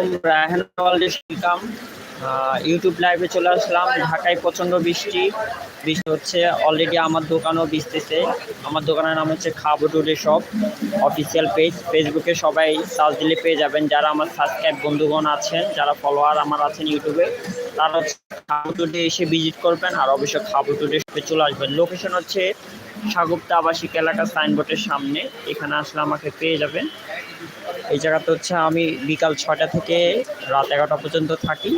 আলাইকুম রায়হান ইউটিউব লাইভে চলে আসলাম। ঢাকায় প্রচণ্ড বৃষ্টি। বৃষ্টি হচ্ছে অলরেডি আমার দোকানও ভিজতেছে আমার দোকানের নাম হচ্ছে খাব টুডে শপ অফিসিয়াল পেজ ফেসবুকে সবাই সার্চ দিলে পেয়ে যাবেন। যারা আমার সাবস্ক্রাইব বন্ধুগণ আছেন, যারা ফলোয়ার আমার আছেন ইউটিউবে তারা হচ্ছে খাব টুডে এসে ভিজিট করবেন। আর অবশ্যই খাব টুডে শপে চলে আসবেন। লোকেশন হচ্ছে সাগুপ্তা আবাসিক এলাকা সাইনবোর্ডের সামনে। এখানে আসলে আমাকে পেয়ে যাবেন। এই জায়গাতে হচ্ছে আমি বিকাল ছটা থেকে রাত এগারোটা পর্যন্ত থাকি।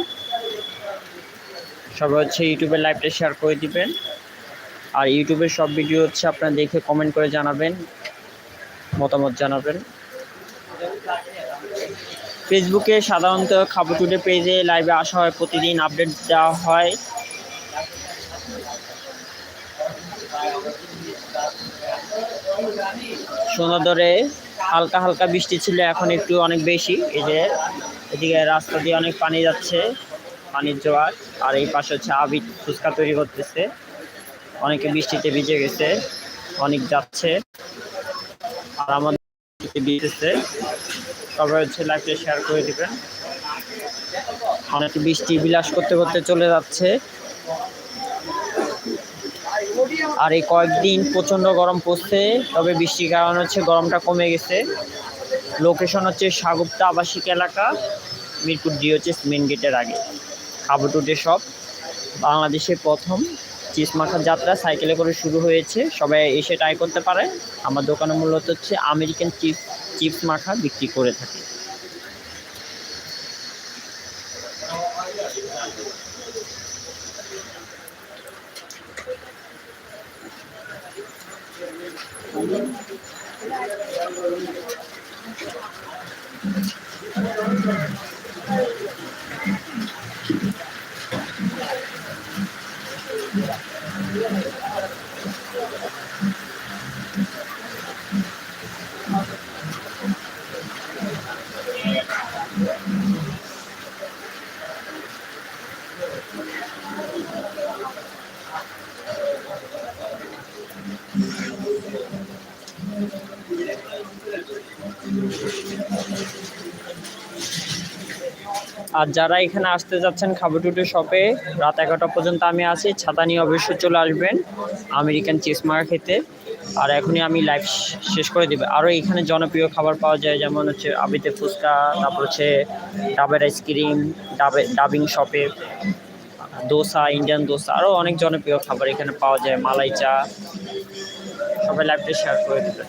সবাই হচ্ছে ইউটিউবে লাইভটা শেয়ার করে দিবেন। আর ইউটিউবের সব ভিডিও হচ্ছে আপনারা দেখে কমেন্ট করে জানাবেন, মতামত জানাবেন। ফেসবুকে সাধারণত খাব টুডে পেজে লাইভে আসা হয়, প্রতিদিন আপডেট দেওয়া হয়। সুন্দরে হালকা হালকা বৃষ্টি ছিল, এখন একটু অনেক বেশি। এই যে এদিকে রাস্তা দিয়ে অনেক পানি যাচ্ছে, পানির জোয়ার। আর এই পাশে হচ্ছে আবির ফুচকা তৈরি করতেছে। অনেকে বৃষ্টিতে ভিজে গেছে, অনেক যাচ্ছে। আর আমাদের দিতেছে সবাই হচ্ছে লাইফে শেয়ার করে দিবেন। অনেকে বৃষ্টি বিলাস করতে করতে চলে যাচ্ছে। আর এই কয়েকদিন প্রচণ্ড গরম পড়ছে, তবে বৃষ্টির কারণ হচ্ছে গরমটা কমে গেছে। লোকেশন হচ্ছে সাগুপ্তা আবাসিক এলাকা, মিরপুর ডি হচ্ছে মেন গেটের আগে। খাবুটুটে সব। বাংলাদেশে প্রথম চিজ মাখার যাত্রা সাইকেলে করে শুরু হয়েছে। সবাই এসে ট্রাই করতে পারে। আমার দোকানে মূলত হচ্ছে আমেরিকান চিপস চিপস মাখা বিক্রি করে থাকে। 嗯。আর যারা এখানে আসতে যাচ্ছেন খাবার খাবুটুটু শপে, রাত এগারোটা পর্যন্ত আমি আছি। ছাতা নিয়ে অবশ্যই চলে আসবেন আমেরিকান চিজ মার্ক খেতে। আর এখনই আমি লাইভ শেষ করে দেবে। আরও এখানে জনপ্রিয় খাবার পাওয়া যায়, যেমন হচ্ছে আবিতে ফুচকা, তারপর হচ্ছে ডাবের আইসক্রিম ডাবে ডাবিং শপে দোসা ইন্ডিয়ান দোসা, আরও অনেক জনপ্রিয় খাবার এখানে পাওয়া যায়, মালাই চা। সবাই লাইভটা শেয়ার করে দেবেন।